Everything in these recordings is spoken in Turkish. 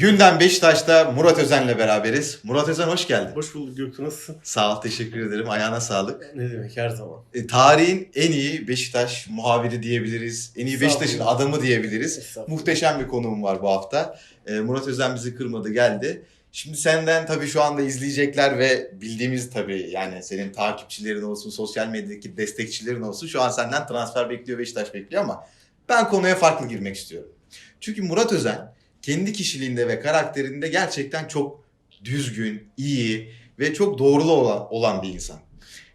Gündem Beşiktaş'ta Murat Özen'le beraberiz. Murat Özen hoş geldin. Hoş bulduk Göktuğ nasılsın? Sağ ol, teşekkür ederim. Ayağına sağlık. Ne demek her zaman. E, tarihin en iyi Beşiktaş muhabiri diyebiliriz. En iyi Beşiktaş'ın adamı diyebiliriz. Muhteşem bir konuğum var bu hafta. E, Murat Özen bizi kırmadı geldi. Şimdi senden tabii şu anda izleyecekler ve bildiğimiz tabii yani senin takipçilerin olsun, sosyal medyadaki destekçilerin olsun şu an senden transfer bekliyor, Beşiktaş bekliyor ama ben konuya farklı girmek istiyorum. Çünkü Murat Özen kendi kişiliğinde ve karakterinde gerçekten çok düzgün, iyi ve çok doğrulu olan, olan bir insan.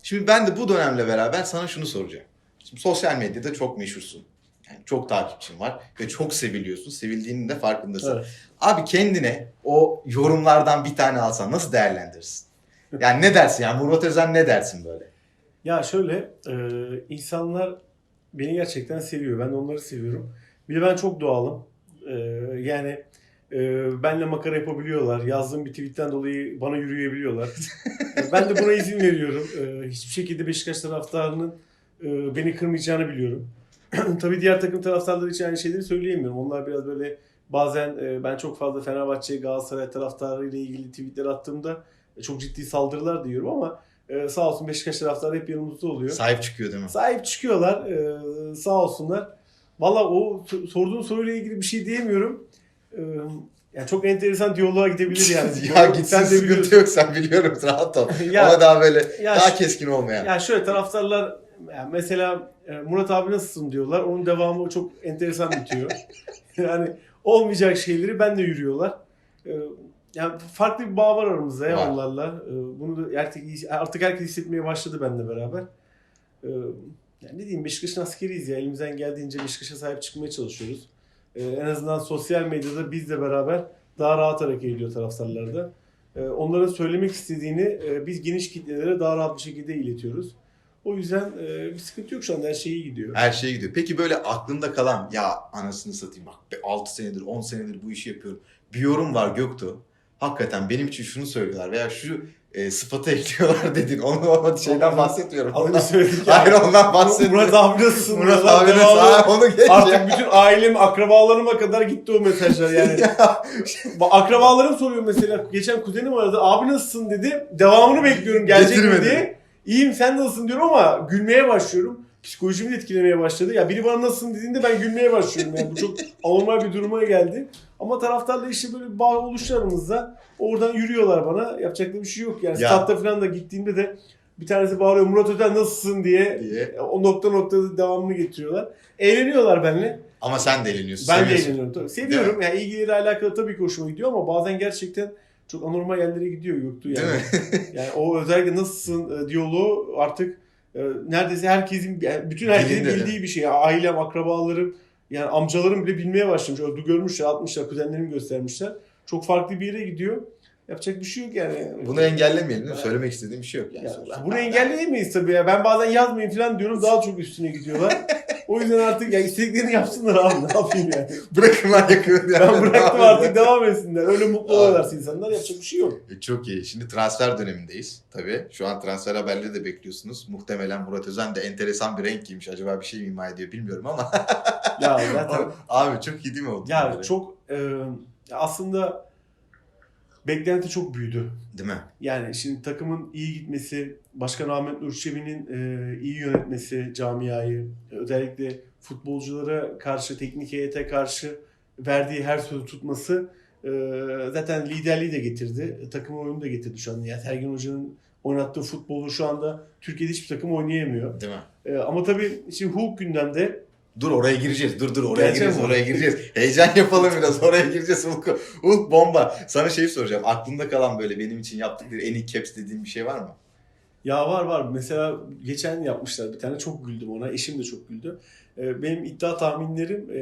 Şimdi ben de bu dönemle beraber sana şunu soracağım. Şimdi sosyal medyada çok meşhursun. Yani çok takipçin var ve çok seviliyorsun. Sevildiğinin de farkındasın. Evet. Abi kendine o yorumlardan bir tane alsan nasıl değerlendirirsin? Yani ne dersin? Yani Murat Özen ne dersin böyle? Ya şöyle e, insanlar beni gerçekten seviyor. Ben de onları seviyorum. Bir de ben çok doğalım. E, yani e, benle makara yapabiliyorlar. Yazdığım bir tweetten dolayı bana yürüyebiliyorlar. Ben de buna izin veriyorum. E, hiçbir şekilde Beşiktaş taraftarının e, beni kırmayacağını biliyorum. Tabii diğer takım taraftarları için aynı şeyleri söyleyemiyorum. Onlar biraz böyle bazen e, ben çok fazla Fenerbahçe, Galatasaray taraftarı ile ilgili tweetler attığımda e, çok ciddi saldırılar diyorum ama e, sağ olsun Beşiktaş taraftarı hep yanımızda oluyor. Sahip çıkıyor değil mi? Sahip çıkıyorlar. e, sağ olsunlar. Valla o so- sorduğun soruyla ilgili bir şey diyemiyorum. E, yani çok enteresan diyaloğa gidebilir yani. ya gitsin sen de sıkıntı yok sen biliyorum rahat ol. Ya- Ama daha böyle Ya daha keskin olmayan. Ya şöyle taraftarlar yani mesela e, Murat abi nasılsın diyorlar. Onun devamı çok enteresan bitiyor. yani olmayacak şeyleri ben de yürüyorlar. E, Yani farklı bir bağ var aramızda ya onlarla. E, Bunu da artık artık herkes hissetmeye başladı benimle beraber. E, Yani ne diyeyim Beşiktaş'ın askeriyiz ya. Elimizden geldiğince Beşiktaş'a sahip çıkmaya çalışıyoruz. E, En azından sosyal medyada bizle beraber daha rahat hareket ediyor taraftarlar da. E, Onların söylemek istediğini e, biz geniş kitlelere daha rahat bir şekilde iletiyoruz. O yüzden e, bir sıkıntı yok şu anda her şey iyi gidiyor. Her şey gidiyor. Peki böyle aklında kalan ya anasını satayım bak 6 senedir 10 senedir bu işi yapıyorum. Bir yorum var Göktuğ. Hakikaten benim için şunu söylüyorlar veya şu e, sıfatı ekliyorlar dedin. Onu o şeyden Onu- bahsetmiyorum. Ondan, söyledik ya. hayır ondan bahsetmiyorum. Murat abi nasılsın? Murat abi nasıl? devamlı- Ha, onu geç Artık ya. bütün ailem, akrabalarıma kadar gitti o mesajlar yani. Ya, Ba- Akrabalarım soruyor mesela. Geçen kuzenim aradı. Abi nasılsın dedi. Devamını bekliyorum gelecek mi diye. İyiyim sen nasılsın diyorum ama gülmeye başlıyorum. Psikolojimi de etkilemeye başladı. Ya biri bana nasılsın dediğinde ben gülmeye başlıyorum. Yani bu çok anormal bir duruma geldi. Ama taraftarla işte böyle bir bağ oluştu aramızda. Oradan yürüyorlar bana. Yapacak da bir şey yok yani. Ya. Statta falan da gittiğimde de bir tanesi bağırıyor Murat Öten nasılsın diye. diye. O nokta noktada devamını getiriyorlar. Eğleniyorlar benimle. Ama sen de eğleniyorsun. Ben de seviyorsun. eğleniyorum. Tabii. Seviyorum. Yani ilgileri alakalı tabii ki hoşuma gidiyor ama bazen gerçekten çok anormal yerlere gidiyor Göktuğ yani. Yani o özellikle nasılsın e, diyaloğu artık e, neredeyse herkesin yani bütün herkesin Dilinde de. bildiği bir şey. Ailem, akrabalarım, yani amcalarım bile bilmeye başlamış. Öldü görmüşler, atmışlar, kuzenlerim göstermişler. Çok farklı bir yere gidiyor. Yapacak bir şey yok yani. Bunu engellemeyelim değil mi? Söylemek istediğim bir şey yok yani. Ya, bunu engelleyemeyiz tabii ya. Ben bazen yazmayın falan diyorum daha çok üstüne gidiyorlar. o yüzden artık ya istediklerini yapsınlar abi ne yapayım yani. Bırakın lan yakın. Ben bıraktım artık devam etsinler. Öyle mutlu oluyorlarsa insanlar yapacak bir şey yok. E, Çok iyi. Şimdi transfer dönemindeyiz. Tabii. Şu an transfer haberleri de bekliyorsunuz. Muhtemelen Murat Özen de enteresan bir renk giymiş. Acaba bir şey mi ima ediyor bilmiyorum ama. Ya zaten Abi çok iyi değil mi o? ya böyle? çok e, aslında beklenti çok büyüdü. Değil mi? Yani şimdi takımın iyi gitmesi, Başkan Ahmet Nur Çebi'nin e, iyi yönetmesi camiayı, özellikle futbolculara karşı, teknik heyete karşı verdiği her sözü tutması e, zaten liderliği de getirdi. E, takım oyunu da getirdi şu anda. Yani Sergen Hoca'nın oynattığı futbolu şu anda Türkiye'de hiçbir takım oynayamıyor. Değil mi? E, ama tabii şimdi Hulk gündemde Dur oraya gireceğiz. Dur dur oraya Gerçekten gireceğiz. mi? Oraya gireceğiz. Heyecan yapalım biraz. Oraya gireceğiz. Hulk, Hulk bomba. Sana şeyi soracağım. Aklında kalan böyle benim için yaptıkları en iyi caps dediğin bir şey var mı? Ya var var. Mesela geçen yapmışlar bir tane. Çok güldüm ona. Eşim de çok güldü. Ee, benim iddia tahminlerim e,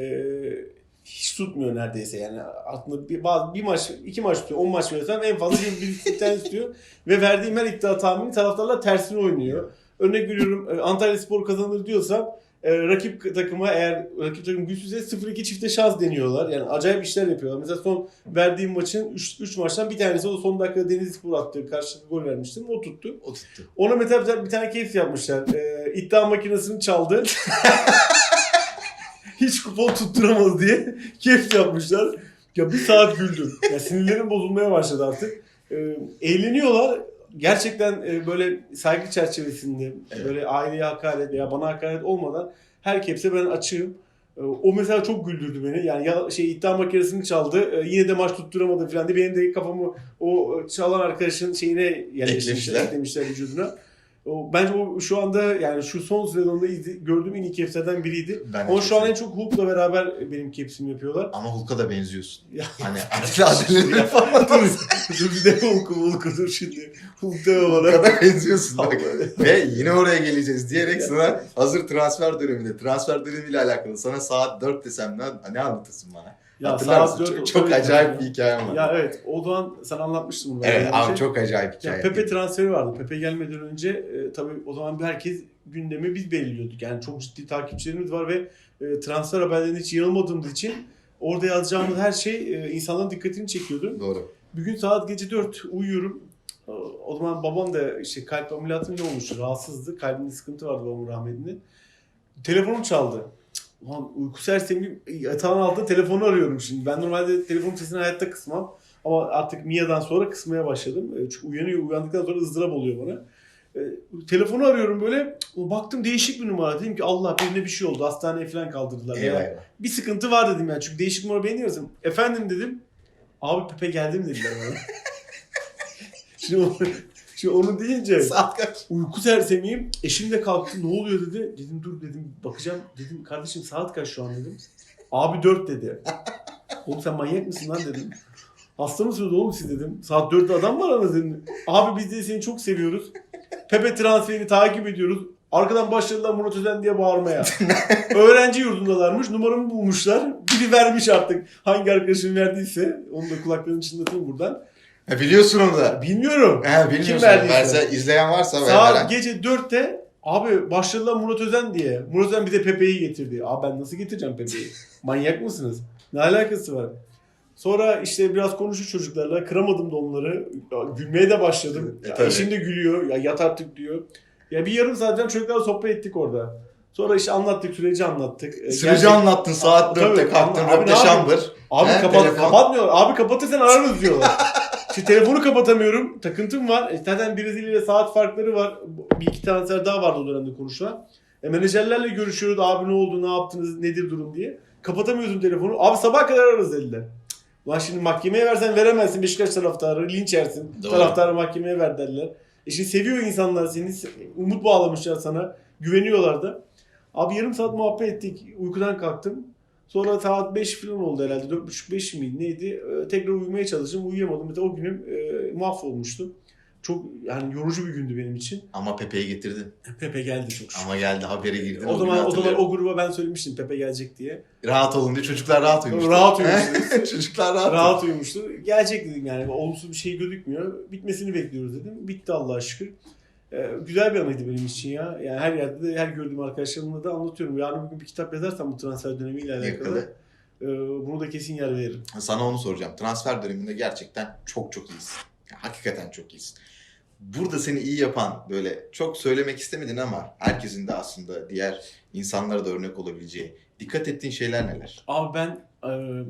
hiç tutmuyor neredeyse. Yani aklında bir, bazı, bir maç, iki maç tutuyor. On maç verirsem en fazla bir, bir, bir tane tutuyor. Ve verdiğim her iddia tahmini taraftarlar tersine oynuyor. Örnek veriyorum e, Antalya Spor kazanır diyorsam e, rakip takıma eğer rakip takım güçsüzse 0-2 çifte şans deniyorlar. Yani acayip işler yapıyorlar. Mesela son verdiğim maçın 3 maçtan bir tanesi o son dakikada Denizli Spor attı. Karşılıklı gol vermiştim. O tuttu. O tuttu. Ona mesela bir tane case yapmışlar. Ee, iddia makinesini çaldı. Hiç kupon tutturamaz diye case yapmışlar. Ya bir saat güldüm. Ya sinirlerim bozulmaya başladı artık. Ee, eğleniyorlar. Gerçekten e, böyle saygı çerçevesinde Evet. böyle aileye hakaret veya bana hakaret olmadan herkese ben açığım. Ee, O mesela çok güldürdü beni. Yani ya şey iddia makinesini çaldı. e, Yine de maç tutturamadı falan diye. Benim de kafamı o çalan arkadaşın şeyine yerleştirmişler, eklemişler vücuduna. O, bence o şu anda yani şu son sezonda izle- gördüğüm en iyi kepslerden biriydi. Ben de Ama şu an en kesinlikle. çok Hulk'la beraber benim kepsimi yapıyorlar. Ama Hulk'a da benziyorsun. Ya. Hani Adil'in falan dur bir de Hulk'u Hulk'u dur şimdi. Hulk deme bana. Hulk'a da benziyorsun. Bak. Ve yine oraya geleceğiz diyerek sana hazır transfer döneminde, transfer dönemiyle alakalı sana saat 4 desem ne, ne anlatırsın bana? Ya Hatırlar mısın? Çok, çok acayip ya. bir hikayem var. Ya evet o zaman sen anlatmıştın bunu. evet benden abi önce. çok acayip Ya hikaye. Pepe transferi vardı. Pepe gelmeden önce e, tabii o zaman bir herkes gündemi biz belirliyorduk. Yani çok ciddi takipçilerimiz var ve e, transfer haberlerine hiç yanılmadığımız için orada yazacağımız her şey e, insanların dikkatini çekiyordu. Doğru. Bir gün saat gece 4 uyuyorum. O- zaman babam da işte kalp ameliyatında olmuştu. Rahatsızdı. Kalbinde sıkıntı vardı babamın rahmetinde. Telefonum çaldı. Ulan uyku sersemi yatağın altında telefonu arıyorum şimdi. Ben normalde telefonun sesini hayatta kısmam. Ama artık Mia'dan sonra kısmaya başladım. E, Çünkü uyanıyor. Uyandıktan sonra ızdırap oluyor bana. E, telefonu arıyorum böyle. Baktım değişik bir numara. Dedim ki Allah birine bir şey oldu. Hastaneye falan kaldırdılar. Eyvah Yani bir sıkıntı var dedim yani. Çünkü değişik numara beğeniyorsun. Efendim dedim. Abi Pepe geldi mi dediler bana. şimdi, şimdi onu deyince Saat kaç? uyku sersemiyim. Eşim de kalktı. Ne oluyor dedi. Dedim dur dedim bakacağım. Dedim kardeşim saat kaç şu an dedim. Abi 4 dedi. Oğlum sen manyak mısın lan dedim. Hasta mısınız oğlum siz dedim. Saat 4'te adam var aranızda dedim. Abi biz de seni çok seviyoruz. Pepe transferini takip ediyoruz. Arkadan başladılar Murat Özen diye bağırmaya. Öğrenci yurdundalarmış. Numaramı bulmuşlar. Biri vermiş artık. Hangi arkadaşım verdiyse. Onu da kulaklarını çınlatayım buradan. Ha, biliyorsun onu da. Bilmiyorum. He, bilmiyorsun. verdiyse? Verse, izleyen varsa ver. Saat gece 4'te abi başladılar Murat Özen diye. Murat Özen bize Pepe'yi getirdi. Abi ben nasıl getireceğim Pepe'yi? Manyak mısınız? Ne alakası var? Sonra işte biraz konuştuk çocuklarla. Kıramadım da onları. Ya, Gülmeye de başladım. E, Ya, tabii. eşim de gülüyor. Ya yat artık diyor. Ya bir yarım saat falan çocuklarla sohbet ettik orada. Sonra işte anlattık, süreci anlattık. E, Süreci gerçek- anlattın saat Tabii, 4'te kalktın. abi ne Röpte yapayım? şambır. Abi He, kapat, telefon. kapatmıyor. Abi kapatırsan ararız diyorlar. Şimdi telefonu kapatamıyorum. Takıntım var. E, zaten Brezilya ile saat farkları var. Bir iki transfer daha vardı o dönemde konuşulan. E, menajerlerle görüşüyoruz. Abi ne oldu, ne yaptınız, nedir durum diye. Kapatamıyorsun telefonu. Abi sabah kadar ararız dediler. Ulan şimdi mahkemeye versen veremezsin Beşiktaş taraftarı. Linç yersin. Doğru. Taraftarı mahkemeye ver derler. E şimdi seviyor insanlar seni. Umut bağlamışlar sana. Güveniyorlar da. Abi yarım saat muhabbet ettik. Uykudan kalktım. Sonra saat 5 falan oldu herhalde. 4.30-5 miydi neydi? Ee, tekrar uyumaya çalıştım. Uyuyamadım. Bir de o günüm e, mahvolmuştu. Çok yani yorucu bir gündü benim için. Ama Pepe'yi getirdin. Pepe geldi çok şükür. Ama geldi haberi girdin. o günü zaman o zaman o gruba ben söylemiştim Pepe gelecek diye. Rahat olunca çocuklar rahat uyumuştu. Rahat uyumuştu. çocuklar rahat. Rahat uyumuştu. Gelecek dedim yani. Olumsuz bir şey gözükmüyor. Bitmesini bekliyoruz dedim. Bitti Allah'a şükür. Ee, güzel bir anıydı benim için ya. Yani her yerde de her gördüğüm arkadaşlarımla da anlatıyorum. Yarın bugün bir kitap yazarsam bu transfer dönemiyle alakalı e, bunu da kesin yer veririm. Sana onu soracağım. Transfer döneminde gerçekten çok çok iyisin. Ya, hakikaten çok iyisin. Burada seni iyi yapan böyle çok söylemek istemedin ama herkesin de aslında diğer insanlara da örnek olabileceği dikkat ettiğin şeyler neler? Abi ben e,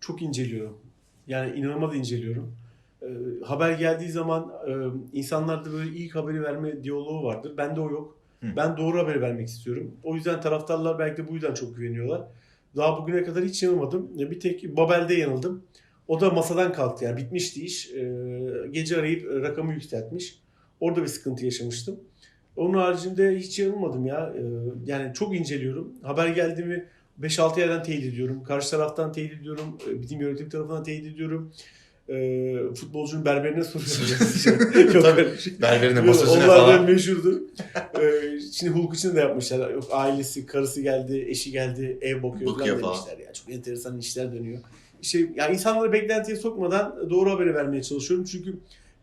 çok inceliyorum. Yani inanılmaz inceliyorum. E, haber geldiği zaman e, insanlarda böyle ilk haberi verme diyaloğu vardır. Bende o yok. Hı. Ben doğru haberi vermek istiyorum. O yüzden taraftarlar belki de bu yüzden çok güveniyorlar. Daha bugüne kadar hiç yanılmadım. E, Bir tek Babel'de yanıldım. O da masadan kalktı yani bitmişti iş. E, gece arayıp e, rakamı yükseltmiş. Orada bir sıkıntı yaşamıştım. Onun haricinde hiç yanılmadım ya. E, yani çok inceliyorum. Haber geldi mi 5-6 yerden teyit ediyorum. Karşı taraftan teyit ediyorum. e, Bizim yönetim tarafından teyit ediyorum. E, futbolcunun berberine soruyorum. Yok, Tabii. öyle bir şey. Berberine Onlar da falan. meşhurdur. Ee, şimdi Hulk için de yapmışlar. Yok, ailesi, karısı geldi, eşi geldi, ev bakıyor, falan demişler. Ya. Çok enteresan işler dönüyor. İşte ya insanları beklentiye sokmadan doğru haberi vermeye çalışıyorum. Çünkü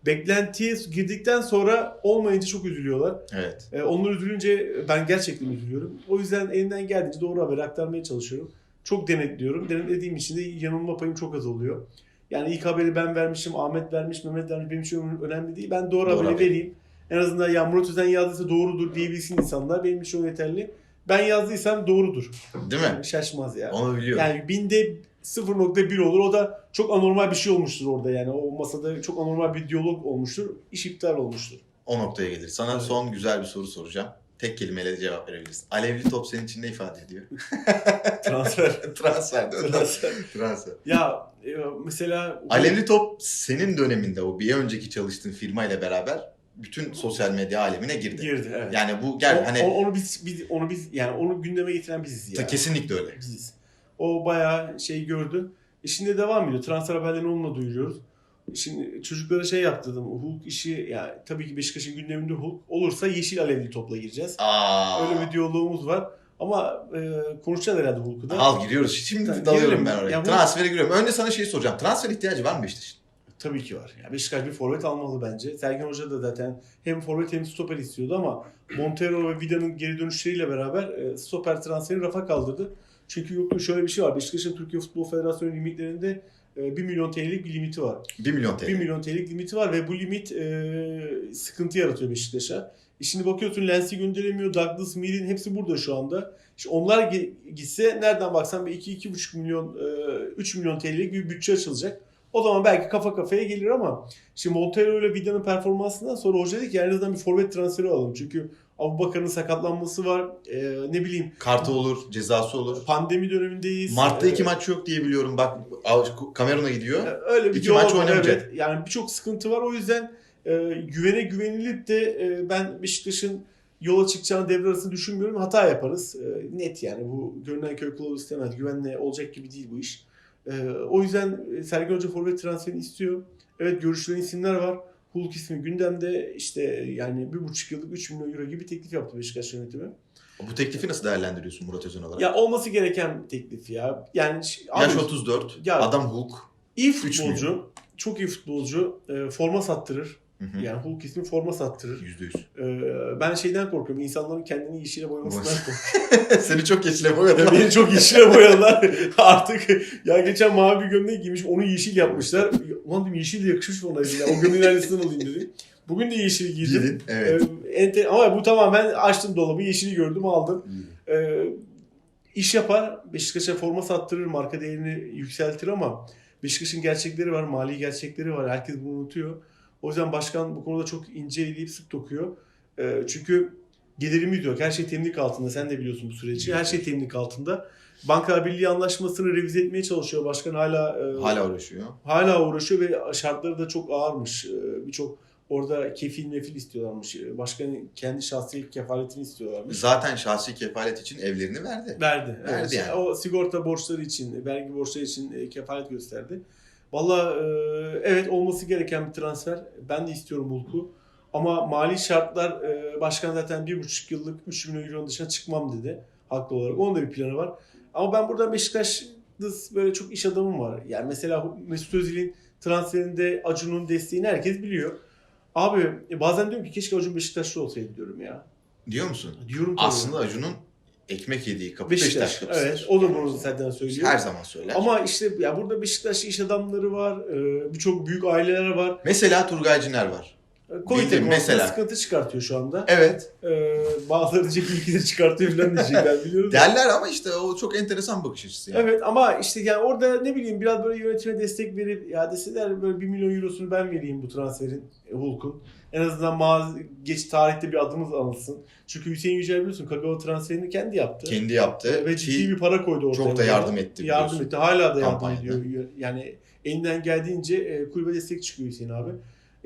beklentiye girdikten sonra olmayınca çok üzülüyorlar. Evet. Ee, onlar üzülünce ben gerçekten üzülüyorum. O yüzden elimden geldiğince doğru haberi aktarmaya çalışıyorum. Çok denetliyorum. Denetlediğim için de yanılma payım çok az oluyor. Yani ilk haberi ben vermişim, Ahmet vermiş, Mehmet vermiş benim için önemli değil. Ben doğru, Doğru haberi haber. vereyim. En azından ya Murat Özen yazdıysa doğrudur diyebilsin insanlar. Benim için yeterli. Ben yazdıysam doğrudur. Değil mi? Yani şaşmaz ya. Onu biliyorum. Yani binde 0.1 olur. O da çok anormal bir şey olmuştur orada yani. O masada çok anormal bir diyalog olmuştur. İş iptal olmuştur. O noktaya gelir. Sana Evet. son güzel bir soru soracağım. Tek kelimeyle cevap verebilirsin. Alevli top senin için ne ifade ediyor? Transfer. Transfer? Transfer. Transfer. ya e, mesela Alevli top senin döneminde o bir önceki çalıştığın firma ile beraber bütün sosyal medya alemine girdi. girdi evet. Yani bu gel O- hani o- onu biz, biz onu biz yani onu gündeme getiren biziz ya. ta- kesinlikle öyle. biziz. O bayağı şey gördü. E şimdi devam ediyor. Transfer haberlerini onunla duyuruyoruz. Şimdi çocuklara şey yaptırdım. Hulk işi yani tabii ki Beşiktaş'ın gündeminde Hulk olursa yeşil alevli topla gireceğiz. Aa. Öyle bir diyalogumuz var. Ama e, konuşacağız herhalde Hulk'u da. Al giriyoruz. Şimdi Tabii, dalıyorum ben oraya. Ya bu- Transfere giriyorum. Önce sana şey soracağım. Transfer ihtiyacı var mı Beşiktaş'ın? Tabii ki var. Yani Beşiktaş bir forvet almalı bence. Sergen Hoca da zaten hem forvet hem stoper istiyordu ama Montero ve Vida'nın geri dönüşleriyle beraber e, stoper transferi rafa kaldırdı. Çünkü yok şöyle bir şey var. Beşiktaş'ın Türkiye Futbol Federasyonu limitlerinde 1 milyon TL'lik bir limiti var. 1 milyon TL. 1 milyon TL'lik limiti var ve bu limit e, sıkıntı yaratıyor Beşiktaş'a. E şimdi bakıyorsun Lens'i gönderemiyor, Douglas, Mirin hepsi burada şu anda. İşte onlar gitse nereden baksan bir 2-2,5 milyon, e, 3 milyon TL'lik bir bütçe açılacak. O zaman belki kafa kafaya gelir ama şimdi Montero ile Vida'nın performansından sonra hoca dedi ki en azından bir forvet transferi alalım. Çünkü Abu Bakar'ın sakatlanması var. E, ne bileyim Kartı olur, cezası olur. pandemi dönemindeyiz. Mart'ta iki maç yok diye biliyorum. Bak Kamerun'a gidiyor. Öyle bir İki maç oynamayacak. Evet. Yani birçok sıkıntı var. O yüzden e, güvene güvenilip de e, ben Beşiktaş'ın yola çıkacağını devre arasında düşünmüyorum. Hata yaparız. E, net yani. Bu görünen köy kılavuz istemez. Güvenle olacak gibi değil bu iş. E, o yüzden e, Sergen Hoca forvet transferini istiyor. Evet görüşülen isimler var. Hulk ismi gündemde işte yani bir buçuk yıllık 3 milyon euro gibi bir teklif yaptı Beşiktaş yönetimi. Bu teklifi nasıl değerlendiriyorsun Murat Özen olarak? Ya olması gereken bir teklif ya. Yani Yaş abi- 34, Ya- adam Hulk. İyi futbolcu, çok iyi futbolcu. E, forma sattırır. Hı. Yani Hulk ismi forma sattırır. %100. E, ben şeyden korkuyorum. insanların kendini yeşile boyamasından korkuyorum. Seni çok geçile boyadım. Beni çok yeşile boyadılar. Artık ya geçen mavi bir gömlek giymiş onu yeşil yapmışlar. Ulan dedim yeşil de yakışmış mı ona. Ya, o gömleğin aynısından alayım dedim. Bugün de yeşil giydim. Giydin. Evet. E, ente- ama bu tamamen açtım dolabı yeşili gördüm aldım. E, iş yapar. Beşiktaş'a forma sattırır. Marka değerini yükseltir ama Beşiktaş'ın gerçekleri var. Mali gerçekleri var. Herkes bunu unutuyor. O yüzden başkan bu konuda çok ince eleyip sık dokuyor. E, çünkü gelirimiz yok. Her şey temlik altında. Sen de biliyorsun bu süreci. Her şey temlik altında. Bankalar Birliği anlaşmasını revize etmeye çalışıyor. Başkan hala e, Hala uğraşıyor. hala uğraşıyor ve şartları da çok ağırmış. E, Birçok orada kefil mefil istiyorlarmış. E, Başkanın kendi şahsi kefaletini istiyorlarmış. Zaten şahsi kefalet için evlerini verdi. Verdi. Verdi evet. yani. O sigorta borçları için, vergi borçları için e, kefalet gösterdi. Valla e, evet olması gereken bir transfer. Ben de istiyorum Hulk'u. Ama mali şartlar e, başkan zaten bir buçuk yıllık 3 milyon euronun dışına çıkmam dedi. Haklı olarak. Onun da bir planı var. Ama ben burada Beşiktaş'ta böyle çok iş adamım var. Yani mesela Mesut Özil'in transferinde Acun'un desteğini herkes biliyor. Abi e, bazen diyorum ki keşke Acun Beşiktaşlı olsaydı diyorum ya. Diyor musun? Diyorum tabii. Aslında Acun'un ekmek yediği kapı Beşiktaş. Beşiktaş, kapısıdır. evet. O da bunu zaten söylüyor. Her zaman söyler. Ama işte ya burada Beşiktaş iş adamları var. e, Birçok büyük aileler var. Mesela Turgay Ciner var. Covid mesela. sıkıntı çıkartıyor şu anda. Evet. E, bazıları diyecek ülkeleri çıkartıyor falan diyecekler biliyorum. da. Derler ama işte o çok enteresan bakış açısı. Yani. Evet ama işte yani orada ne bileyim biraz böyle yönetime destek verip ya deseler böyle 1 milyon eurosunu ben vereyim bu transferin e, Hulk'un. En azından mağaz, geç tarihte bir adımız anılsın. Çünkü Hüseyin Yücel biliyorsun Kagawa transferini kendi yaptı. Kendi yaptı. Ve ciddi bir para koydu ortaya. çok da yardım etti Yardım etti. Hala da yardım Kampanyada. ediyor. Yani elinden geldiğince e, kulübe destek çıkıyor Hüseyin abi.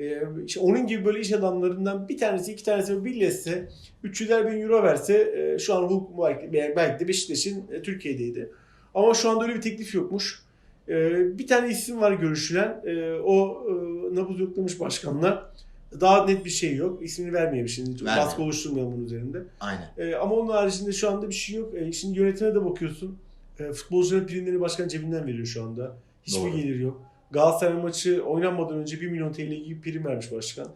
E, işte onun gibi böyle iş adamlarından bir tanesi iki tanesi birleşse 300'er bin euro verse e, şu an Hulk belki, belki de Beşiktaş'ın e, Türkiye'deydi. Ama şu anda öyle bir teklif yokmuş. E, bir tane isim var görüşülen. E, o e, nabız yoklamış başkanla. Daha net bir şey yok. İsmini vermeyeyim şimdi. Verme. Baskı oluşturmayalım bunun üzerinde. Aynen. E, ama onun haricinde şu anda bir şey yok. E, şimdi yönetime de bakıyorsun. E, futbolcuların primleri başkan cebinden veriyor şu anda. Hiçbir Doğru. gelir yok. Galatasaray maçı oynanmadan önce 1 milyon TL gibi prim vermiş başkan.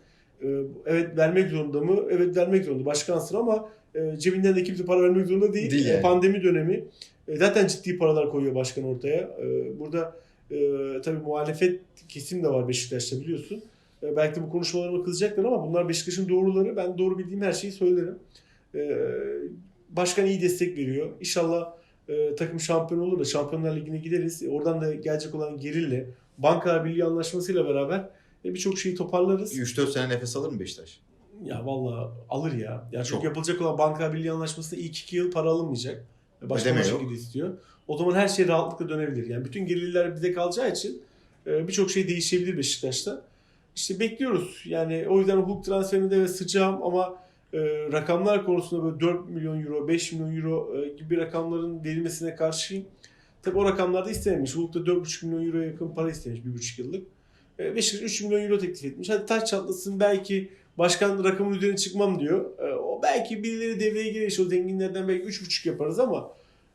E, evet vermek zorunda mı? Evet vermek zorunda. Başkansın ama e, cebinden de kimse para vermek zorunda değil. Değil E, yani. pandemi dönemi. E, zaten ciddi paralar koyuyor başkan ortaya. Burada tabii muhalefet kesim de var Beşiktaş'ta biliyorsun. Belki de bu konuşmalarıma kızacaklar ama bunlar Beşiktaş'ın doğruları. Ben doğru bildiğim her şeyi söylerim. Başkan iyi destek veriyor. İnşallah takım şampiyon olur da Şampiyonlar Ligi'ne gideriz. Oradan da gelecek olan gelirle Bankalar Birliği anlaşmasıyla beraber e, birçok şeyi toparlarız. 3-4 sene nefes alır mı Beşiktaş? Ya valla alır ya. Ya çünkü Çok. yapılacak olan Bankalar Birliği anlaşmasında ilk iki yıl para alınmayacak. Başka Ödeme bir yok. şekilde istiyor. O zaman her şey rahatlıkla dönebilir. Yani bütün gelirler bize kalacağı için e, birçok şey değişebilir Beşiktaş'ta. İşte bekliyoruz. Yani o yüzden hukuk transferinde ve sıcağım ama e, rakamlar konusunda böyle 4 milyon euro, 5 milyon euro e, gibi rakamların verilmesine karşıyım. Tabi o rakamlarda istememiş. Hukukta 4,5 milyon euroya yakın para istemiş 1,5 yıllık. E, Beşiktaş 3 milyon euro teklif etmiş. Hadi taş çatlasın belki başkan rakamın üzerine çıkmam diyor. E, o belki birileri devreye girer o zenginlerden belki 3,5 yaparız ama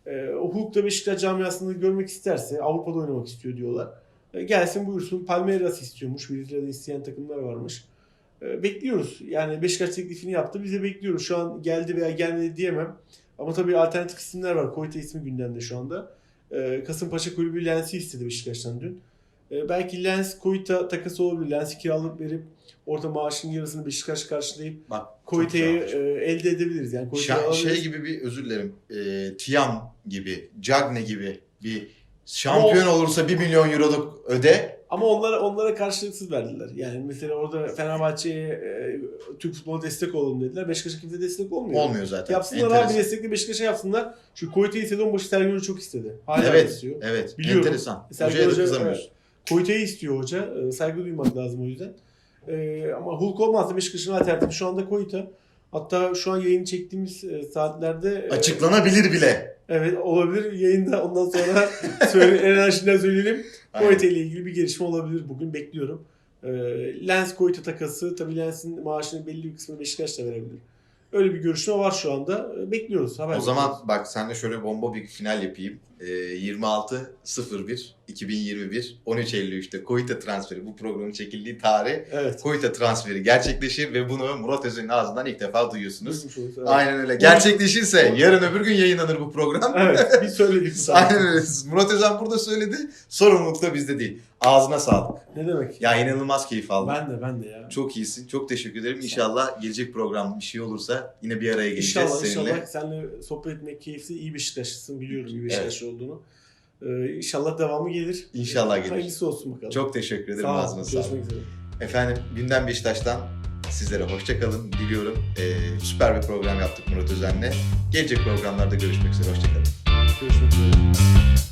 e, o hukukta Beşiktaş camiasını görmek isterse Avrupa'da oynamak istiyor diyorlar. E, gelsin buyursun. Palmeiras istiyormuş. Bir lirada isteyen takımlar varmış. E, bekliyoruz. Yani Beşiktaş teklifini yaptı. Biz de bekliyoruz. Şu an geldi veya gelmedi diyemem. Ama tabii alternatif isimler var. Koyta ismi gündemde şu anda. E, Kasımpaşa Kulübü Lens'i istedi Beşiktaş'tan dün. E, belki Lens Koyta takası olabilir. Lens'i kiralık verip orta maaşın yarısını Beşiktaş karşılayıp Bak Koyta'yı e, elde edebiliriz. Yani Şa- şey gibi bir özür dilerim. E, Tiam gibi, Cagne gibi bir şampiyon olursa 1 milyon euroluk öde. Ama onlara onlara karşılıksız verdiler. Yani mesela orada Fenerbahçe'ye e, Türk futbolu destek olalım dediler. Beşiktaş'a kimse destek olmuyor. Olmuyor zaten. Yapsınlar abi Enteresan. destekli Beşiktaş'a yapsınlar. Şu Koyta'yı sezon başı Sergen çok istedi. Hala Evet, istiyor. evet. Biliyorum. Enteresan. Sergen Hocaya da kızamıyorsun. Koyta'yı istiyor hoca. E, saygı duymak lazım o yüzden. E, ama Hulk olmazsa Beşiktaş'ın alternatifi şu anda Koyta. Hatta şu an yayını çektiğimiz e, saatlerde e, Açıklanabilir bile. Evet olabilir yayında ondan sonra söyle, en azından söyleyelim. Koyta ile ilgili bir gelişme olabilir bugün bekliyorum. Ee, Lens Koyta takası tabii Lens'in maaşının belli bir kısmını Beşiktaş da verebilir. Öyle bir görüşme var şu anda. Ee, Bekliyoruz. Haber O zaman bekliyoruz. bak sen de şöyle bomba bir final yapayım. Ee, 26.01 2021 13 Eylül'de Koyta transferi bu programın çekildiği tarih evet. Koyta transferi gerçekleşir ve bunu Murat Özer'in ağzından ilk defa duyuyorsunuz. Duymuş oluruz, evet. Aynen öyle. Gerçekleşirse yarın öbür gün yayınlanır bu program. Evet, biz söyledik. Aynen öyle. Murat Özen burada söyledi. Sorumluluk da bizde değil. Ağzına sağlık. Ne demek? Ya inanılmaz keyif aldım. Ben de ben de ya. Çok iyisin. Çok teşekkür ederim. İnşallah gelecek program bir şey olursa yine bir araya geleceğiz İnşallah seninle. inşallah seninle sohbet etmek keyifli. İyi Beşiktaşlısın biliyorum iyi Beşiktaşlı olduğunu. Ee, inşallah devamı gelir. İnşallah gelir. Hayırlısı olsun bakalım. Çok teşekkür ederim. Sağ olun. Ağzına sağlık. Görüşmek üzere. Efendim Gündem Beşiktaş'tan sizlere hoşçakalın diliyorum. Ee, süper bir program yaptık Murat Özen'le. Gelecek programlarda görüşmek üzere. Hoşçakalın. Görüşmek üzere.